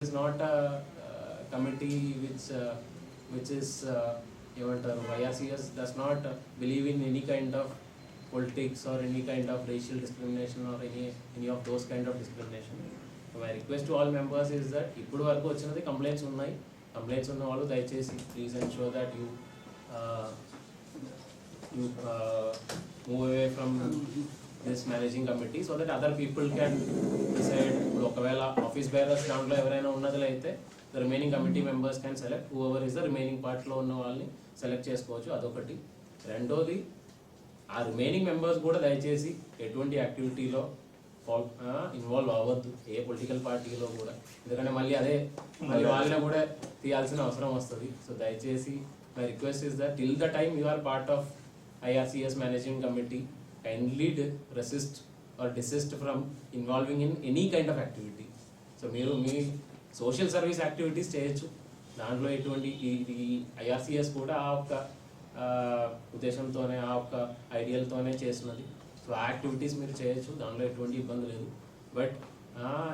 is not a uh, committee which uh, which is uh, ఏమంటారు YRCS does not believe in any kind of politics or any kind of racial discrimination or any any of those kind of discrimination my request to all members is that ఇప్పుడు వరకు వచ్చినది complaints ఉన్నాయి. Complaints ఉన్న వాళ్ళు దయచేసి please ensure that you you move away from this managing committee so that other people can decide ఇప్పుడు ఒకవేళ office bearers దాంట్లో ఎవరైనా ఉన్నదిలో అయితే the remaining committee members can select whoever is the remaining పార్ట్లో ఉన్న వాళ్ళని సెలెక్ట్ చేసుకోవచ్చు. అదొకటి. రెండోది ఆ రిమైనింగ్ మెంబర్స్ కూడా దయచేసి ఎటువంటి యాక్టివిటీలో ఇన్వాల్వ్ అవ్వద్దు. ఏ పొలిటికల్ పార్టీలో కూడా. ఎందుకంటే మళ్ళీ అదే మళ్ళీ వాళ్ళని కూడా తీయాల్సిన అవసరం వస్తుంది. సో దయచేసి my request is that till the time you are part of IRCS managing committee kindly resist or desist from involving in any kind of activity so మీరు మీ సోషల్ సర్వీస్ యాక్టివిటీస్ చేయొచ్చు. దాంట్లో ఎటువంటి ఈ ఐఆర్సిఎస్ కూడా ఆ ఒక్క ఉద్దేశంతోనే ఆ ఒక్క ఐడియల్తోనే చేస్తున్నది. సో ఆ యాక్టివిటీస్ మీరు చేయొచ్చు. దాంట్లో ఎటువంటి ఇబ్బంది లేదు. బట్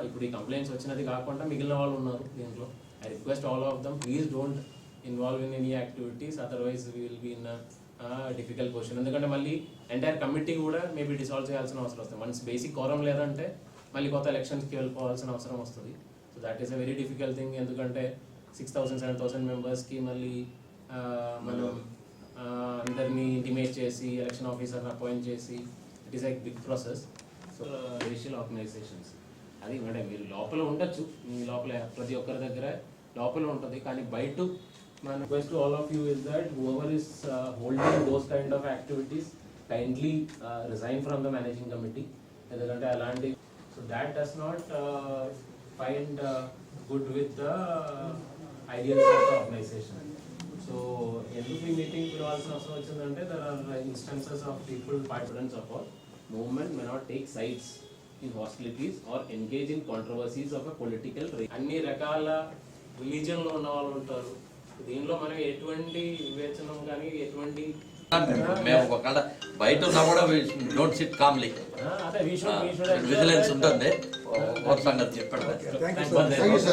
ఇప్పుడు ఈ కంప్లైంట్స్ వచ్చినది కాకుండా మిగిలిన వాళ్ళు ఉన్నారు దీంట్లో. I request all of them please don't involve in any activities otherwise will be in difficult question ఎందుకంటే మళ్ళీ ఎంటైర్ కమిటీ కూడా మేబీ డిసాల్వ్ చేయాల్సిన అవసరం వస్తుంది. వన్స్ బేసిక్ కోరం లేదంటే మళ్ళీ కొత్త ఎలక్షన్స్కి వెళ్ళిపోవాల్సిన అవసరం వస్తుంది. So that is a very difficult thing ఎందుకంటే సిక్స్ థౌసండ్ సెవెన్ థౌసండ్ మెంబర్స్కి మళ్ళీ మనం అందరినీ ఇంటిమేట్ చేసి ఎలక్షన్ ఆఫీసర్ని అపాయింట్ చేసి it is like big process so racial organisations అది మేడం మీరు లోపల ఉండొచ్చు. మీ లోపల ప్రతి ఒక్కరి దగ్గర లోపల ఉంటుంది. కానీ బయట మన request all of you is that whoever is holding those kind of activities kindly resign from the managing committee ఎందుకంటే అలాంటి so that does not find good with the ideals of the organisation so ఎందుకు ఈ meeting పిలవాల్సిన అవసరం వచ్చిందంటే there are instances of people participants of all movement may not take sides in hostilities or engage in controversies of a political అన్ని రకాల రిలీజియన్లో ఉన్న వాళ్ళు ఉంటారు. దీనిలో మనం ఎటువంటి వివేచనం కానీ ఎటువంటి మేము ఒకవేళ బయట ఉన్నా కూడా డోంట్ సిట్ కామ్లీ విజిలెన్స్ ఉంటుంది. ఒక సంగతి చెప్పాడు.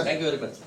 Thank you very much